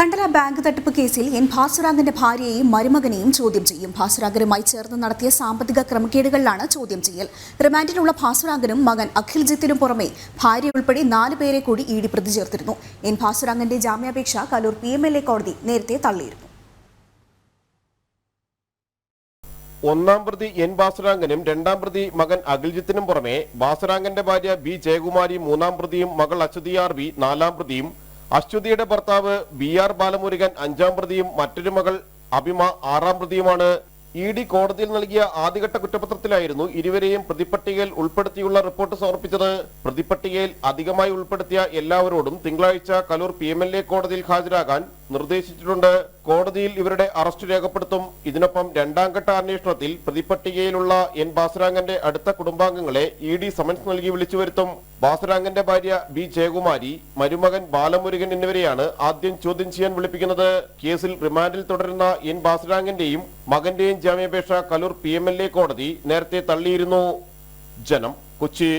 Kandala bank തട്ടിപ്പ് കേസിൽ N ഭാസുരാഗന്റെ ഭാര്യയെയും മരുമകനെയും ചോദ്യം ചെയ്യും. ഭാസുരാഗരുമായി ചേർന്ന് നടത്തിയ സാമ്പത്തിക ക്രമക്കേടുകളിലാണ് ചോദ്യം ചെയ്യൽ. റിമാൻഡിലുള്ള ഭാസുരാഗനും മകൻ അഖിൽജിത്തിനും പുറമെ ഭാര്യ ഉൾപ്പെടെ നാല് പേരെ കൂടി ഇ ഡി പ്രതി ചേർത്തിരുന്നു. എൻ ഭാസുരാഗന്റെ ജാമ്യാപേക്ഷ Kaloor P M L A കോടതി നേരത്തെ തള്ളിയിരുന്നു. ഒന്നാം പ്രതി എൻ ബാസുരാങ്കനും രണ്ടാം പ്രതി മകൻ അഖിൽജിത്തിനും പുറമെ ബാസുരാങ്കന്റെ ഭാര്യ ബി ജയകുമാരി മൂന്നാം പ്രതിയും മകൾ അച്യുതി ആർ ബി നാലാം പ്രതിയും അശ്വതിയുടെ ഭർത്താവ് ബി ആർ ബാലമുരുകൻ അഞ്ചാം പ്രതിയും മറ്റൊരു മകൾ അഭിമ ആറാം പ്രതിയുമാണ്. ഇ ഡി കോടതിയിൽ നൽകിയ ആദ്യഘട്ട കുറ്റപത്രത്തിലായിരുന്നു ഇരുവരെയും പ്രതിപട്ടികയിൽ ഉൾപ്പെടുത്തിയുള്ള റിപ്പോർട്ട് സമർപ്പിച്ചത്. പ്രതിപട്ടികയിൽ അധികമായി ഉൾപ്പെടുത്തിയ എല്ലാവരോടും തിങ്കളാഴ്ച കലൂർ പി കോടതിയിൽ ഹാജരാകാൻ നിർദ്ദേശിച്ചിട്ടുണ്ട്. കോടതിയിൽ ഇവരുടെ അറസ്റ്റ് രേഖപ്പെടുത്തും. ഇതിനൊപ്പം രണ്ടാം ഘട്ട അന്വേഷണത്തിൽ പ്രതിപട്ടികയിലുള്ള എൻ ബാസുരാങ്കന്റെ അടുത്ത കുടുംബാംഗങ്ങളെ ഇ ഡി സമൻസ് നൽകി വിളിച്ചു വരുത്തും. ബാസുരാങ്കന്റെ ഭാര്യ ബി ജയകുമാരി മരുമകൻ ബാലമുരുകൻ എന്നിവരെയാണ് ആദ്യം ചോദ്യം ചെയ്യാൻ വിളിപ്പിക്കുന്നത്. കേസിൽ റിമാൻഡിൽ തുടരുന്ന എൻ ബാസുരാങ്കന്റെയും മകന്റെയും ജാമ്യാപേക്ഷ കലൂർ പി കോടതി നേരത്തെ തള്ളിയിരുന്നു. ജനം കൊച്ചി.